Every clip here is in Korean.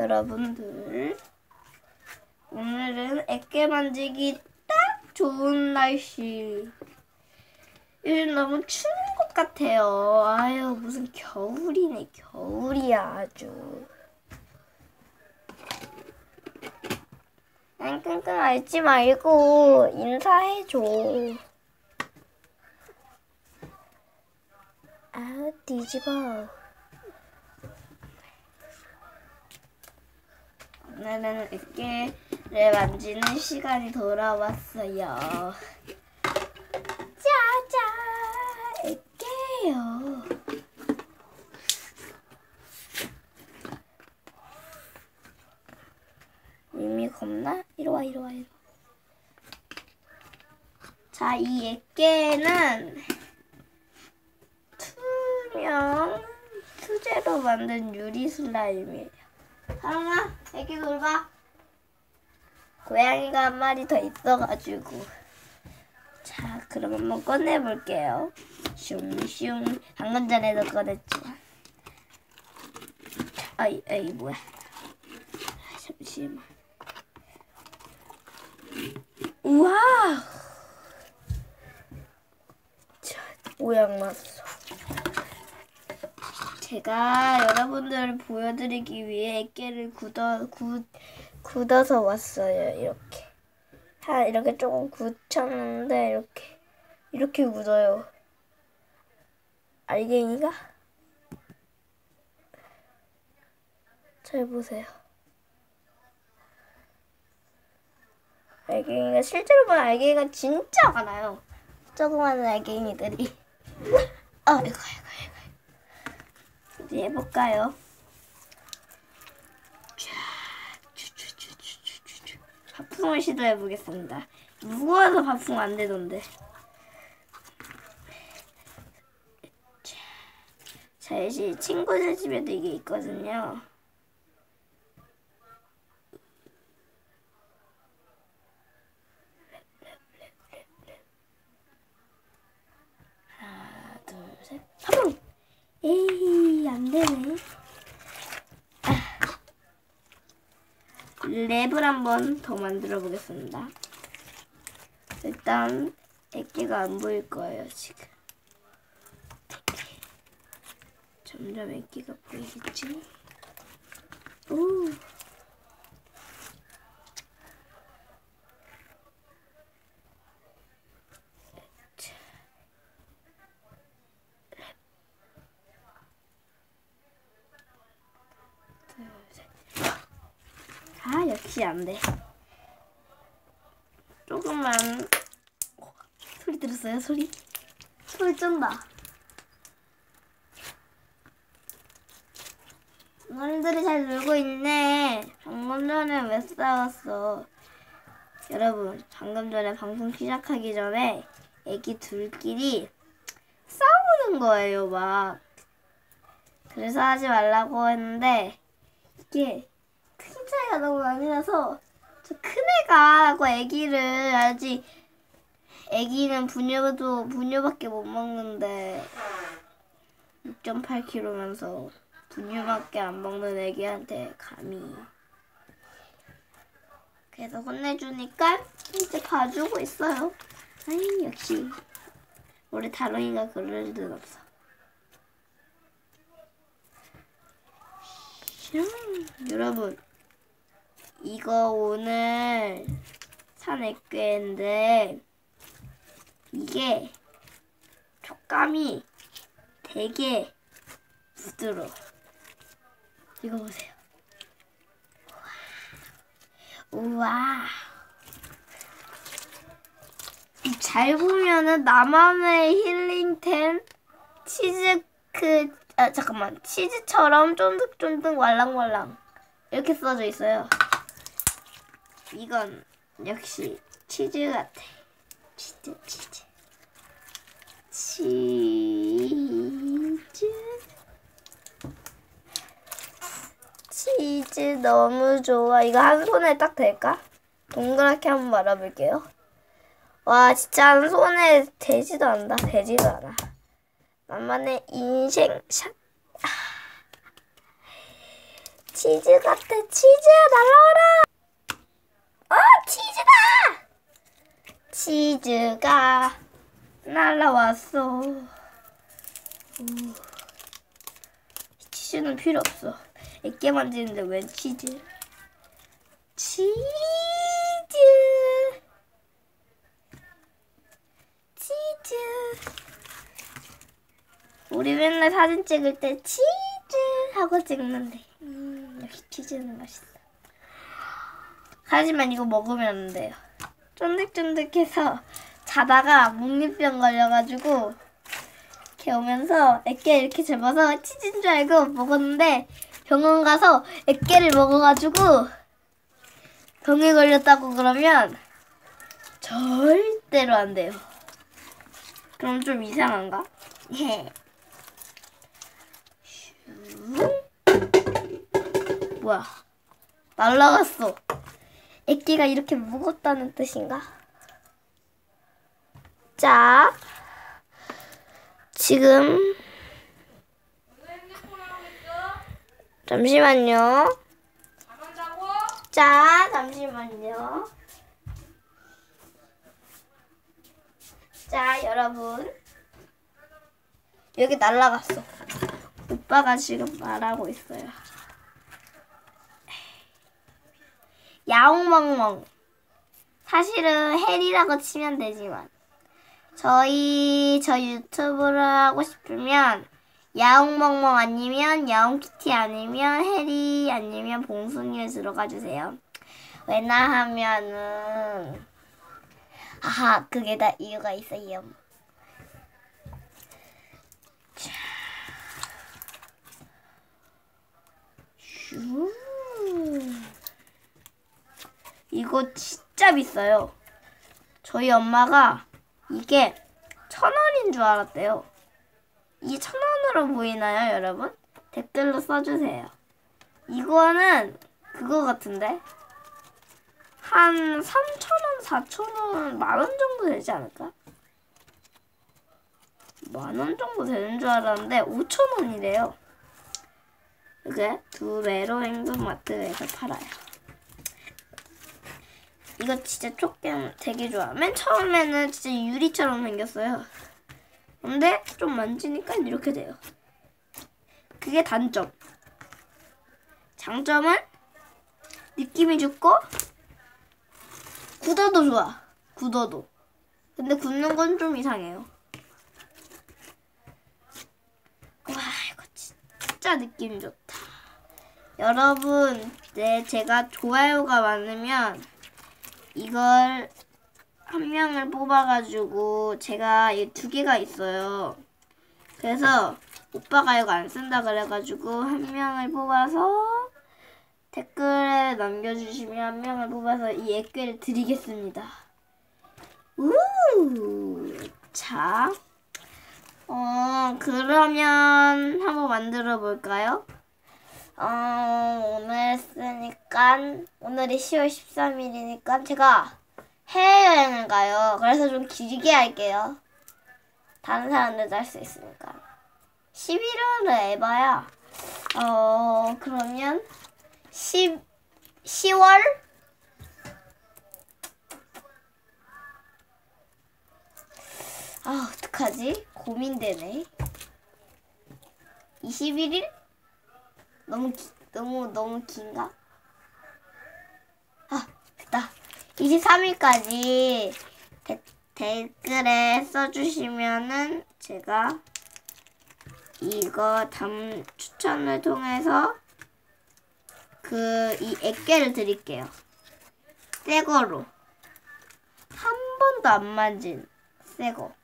여러분들. 오늘은 애깨 만지기 딱 좋은 날씨. 요즘 너무 추운 것 같아요. 아유, 무슨 겨울이네, 겨울이야, 아주. 난 끙끙 앓지 말고 인사해줘. 아, 뒤집어. 오늘은 으깨를 만지는 시간이 돌아왔어요. 짜잔! 으깨요. 이미 겁나? 이리 와, 이리 와, 이리 와. 자, 이 액계는 투명 수제로 만든 유리 슬라임이에요. 사랑아, 액계 돌봐. 고양이가 한 마리 더 있어가지고. 자, 그럼 한번 꺼내볼게요. 슝슝. 방금 전에도 꺼냈지만. 아이, 아이, 뭐야. 아, 잠시만. 우와! 자, 모양 났어. 제가 여러분들을 보여드리기 위해 액계를 굳어, 굳, 굳어서 왔어요. 이렇게. 다 이렇게 조금 굳혔는데, 이렇게. 이렇게 굳어요. 알갱이가? 잘 보세요. 알갱이가 실제로 보면 알갱이가 진짜 많아요. 조그마한 알갱이들이. 아, 이거, 이 이제 해볼까요? 밥풍을 시도해 보겠습니다. 무거워서 밥풍 안 되던데. 이제 친구들 집에도 이게 있거든요. 하나, 둘, 셋. 밥풍! 에이, 안 되네. 아. 랩을 한번 더 만들어 보겠습니다. 일단 액기가 안 보일 거예요, 지금. 점점 액기가 보이겠지? 오. 아, 역시 안 돼. 조금만. 어, 소리 들었어요? 소리? 소리 쩐다. 너희들이 잘 놀고 있네. 방금 전에 왜 싸웠어? 여러분, 방금 전에 방송 시작하기 전에 애기 둘끼리 싸우는 거예요, 막. 그래서 하지 말라고 했는데, 이게 큰 차이가 너무 많이 나서 저 큰애가 그 애기를 아직 애기는 분유도 분유밖에 못 먹는데 6.8kg면서 분유밖에 안 먹는 애기한테 감히 그래서 혼내주니까 이제 봐주고 있어요. 아이 역시 우리 다롱이가 그럴 일은 없어. 슝. 여러분 이거 오늘 산 액괴인데 이게 촉감이 되게 부드러워. 이거 보세요. 우와. 우와. 잘 보면은 나만의 힐링템 치즈 그 아, 잠깐만 치즈처럼 쫀득쫀득 말랑말랑 이렇게 써져 있어요. 이건 역시 치즈 같아. 치즈 치즈 치즈 치즈 너무 좋아. 이거 한 손에 딱 될까? 동그랗게 한번 말아볼게요. 와 진짜 한 손에 되지도 않다. 되지도 않아. 나만의 인생 샷. 치즈 같아. 치즈야, 날라와라! 어, 치즈다! 치즈가 날라왔어. 오. 치즈는 필요 없어. 애깨 만지는데 웬 치즈? 치즈. 치즈. 우리 맨날 사진 찍을 때 치즈 하고 찍는데. 음, 역시 치즈는 맛있어. 하지만 이거 먹으면 안 돼요. 쫀득쫀득해서 자다가 목리병 걸려가지고 이렇게 오면서 애깨 이렇게 잡아서 치즈인 줄 알고 먹었는데 병원 가서 애깨를 먹어가지고 병에 걸렸다고 그러면 절대로 안 돼요. 그럼 좀 이상한가? 예. 슈. 뭐야? 날라갔어. 애기가 이렇게 무겁다는 뜻인가? 자, 지금 잠시만요. 자, 잠시만요. 자, 여러분. 여기 날라갔어. 오빠가 지금 말하고 있어요. 야옹멍멍. 사실은 헬이라고 치면 되지만 저희 저 유튜브를 하고 싶으면 야옹멍멍 아니면 야옹키티 아니면 헬이 아니면 봉순이에 들어가 주세요. 왜냐하면은 아하 그게 다 이유가 있어요. 자. 슈. 이거 진짜 비싸요. 저희 엄마가 이게 천 원인 줄 알았대요. 이게 천 원으로 보이나요, 여러분? 댓글로 써주세요. 이거는 그거 같은데? 한 3,000원, 4,000원, 만원 정도 되지 않을까? 만 원 정도 되는 줄 알았는데 5,000원이래요. 이게 두레로 행동마트에서 팔아요. 이거 진짜 촉감 되게 좋아. 맨 처음에는 진짜 유리처럼 생겼어요. 근데 좀 만지니까 이렇게 돼요. 그게 단점. 장점은 느낌이 좋고 굳어도 좋아. 굳어도. 근데 굳는 건 좀 이상해요. 와 이거 진짜 느낌 좋다. 여러분, 네 제가 좋아요가 많으면 이걸 한 명을 뽑아가지고 제가 이 두 개가 있어요. 그래서 오빠가 이거 안 쓴다 그래가지고 한 명을 뽑아서 댓글에 남겨주시면 한 명을 뽑아서 이 액괴를 드리겠습니다. 우! 자, 어, 그러면 한번 만들어 볼까요? 어, 오늘 쓰니까, 오늘이 10월 13일이니까 제가 해외여행을 가요. 그래서 좀 길게 할게요. 다른 사람들도 할 수 있으니까. 11월을 해봐야, 어, 그러면 10, 10월? 아, 어떡하지? 고민되네. 21일? 너무 기, 너무 너무 긴가? 아, 됐다. 23일까지 데, 댓글에 써주시면은 제가 이거 담 추천을 통해서 그 이 액계를 드릴게요. 새 거로 한 번도 안 만진 새 거.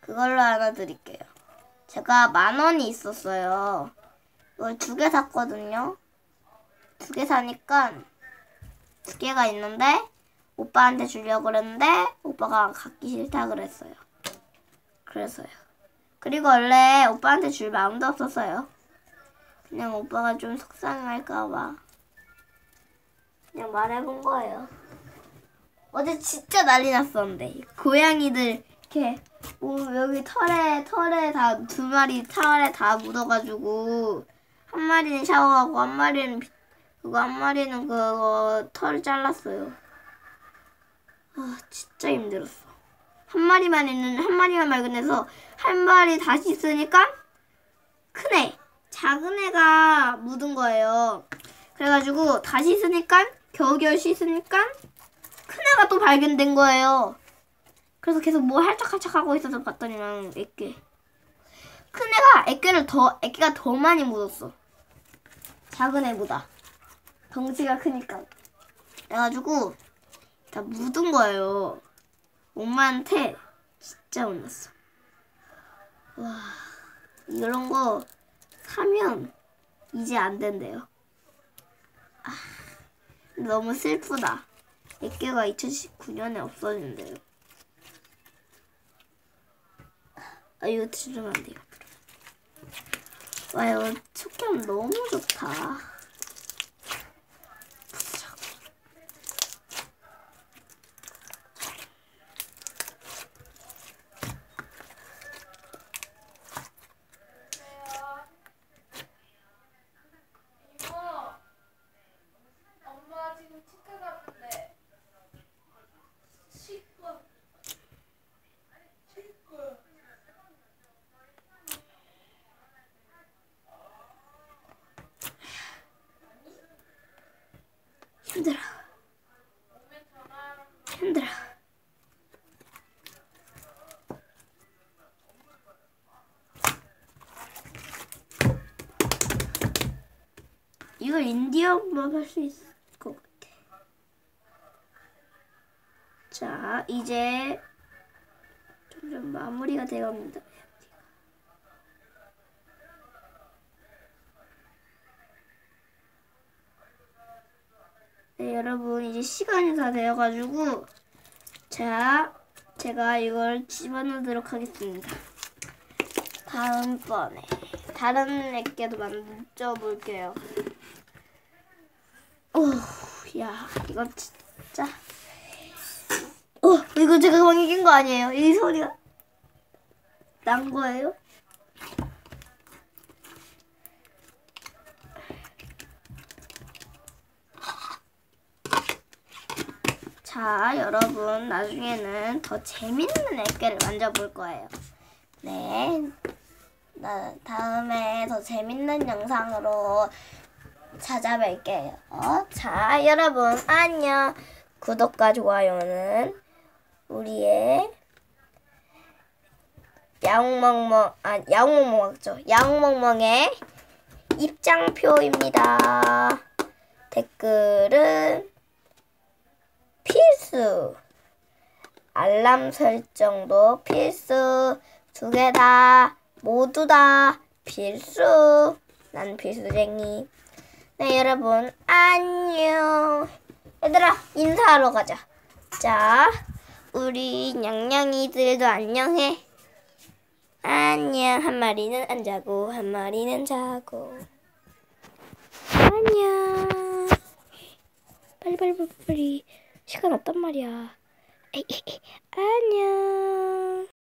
그걸로 하나 드릴게요. 제가 만 원이 있었어요. 이걸 두 개 샀거든요. 두 개 사니까 두 개가 있는데 오빠한테 주려고 그랬는데 오빠가 갖기 싫다 그랬어요. 그래서요. 그리고 원래 오빠한테 줄 마음도 없었어요. 그냥 오빠가 좀 속상할까봐 그냥 말해본 거예요. 어제 진짜 난리 났었는데 고양이들 이렇게 오, 여기 털에 털에 다 두 마리 털에 다 묻어가지고 한 마리는 샤워하고 한 마리는 비- 그거 한 마리는 그거 털 잘랐어요. 아 진짜 힘들었어. 한 마리만 있는 한 마리만 발견해서 한 마리 다시 있으니까 큰 애, 작은 애가 묻은 거예요. 그래가지고 다시 쓰니까 겨우겨우 씻으니까 큰 애가 또 발견된 거예요. 그래서 계속 뭐 할짝할짝 하고 있어서 봤더니만 애깨. 큰 애가 애깨를 더 애깨가 더 많이 묻었어. 작은 애보다 덩치가 크니까. 그래가지고 다 묻은 거예요. 엄마한테 진짜 혼났어. 와 이런 거 사면 이제 안 된대요. 아, 너무 슬프다. 애깨가 2019년에 없어진대요. 아 이거 들으면 안 돼요. 와 이거 촉감 너무 좋다. 이모, 엄마 지금 치과 갔는데. 치과. 치과. 힘들어. 힘들어. 이걸 인디언만 할 수 있을 것 같아. 자, 이제 점점 마무리가 되어갑니다. 네, 여러분 이제 시간이 다 되어가지고 자, 제가 이걸 집어넣도록 하겠습니다. 다음번에 다른 액계도 만져 볼게요. 오, 야, 이거 진짜. 어, 이거 제가 방금 이긴 거 아니에요? 이 소리가 난 거예요? 자, 여러분, 나중에는 더 재밌는 액계를 만져볼 거예요. 네. 나 다음에 더 재밌는 영상으로 찾아뵐게요. 어? 자, 여러분, 안녕. 구독과 좋아요는 우리의 야옹멍멍, 아, 야옹멍멍 맞죠? 야옹멍멍의 입장표입니다. 댓글은 필수. 알람 설정도 필수. 두 개 다, 모두 다 필수. 난 필수쟁이. 네, 여러분, 안녕. 얘들아, 인사하러 가자. 자, 우리 냥냥이들도 안녕해. 안녕. 한 마리는 안 자고, 한 마리는 자고. 안녕. 빨리 빨리 빨리 빨리 시간 없단 말이야. 에이, 에이. 안녕.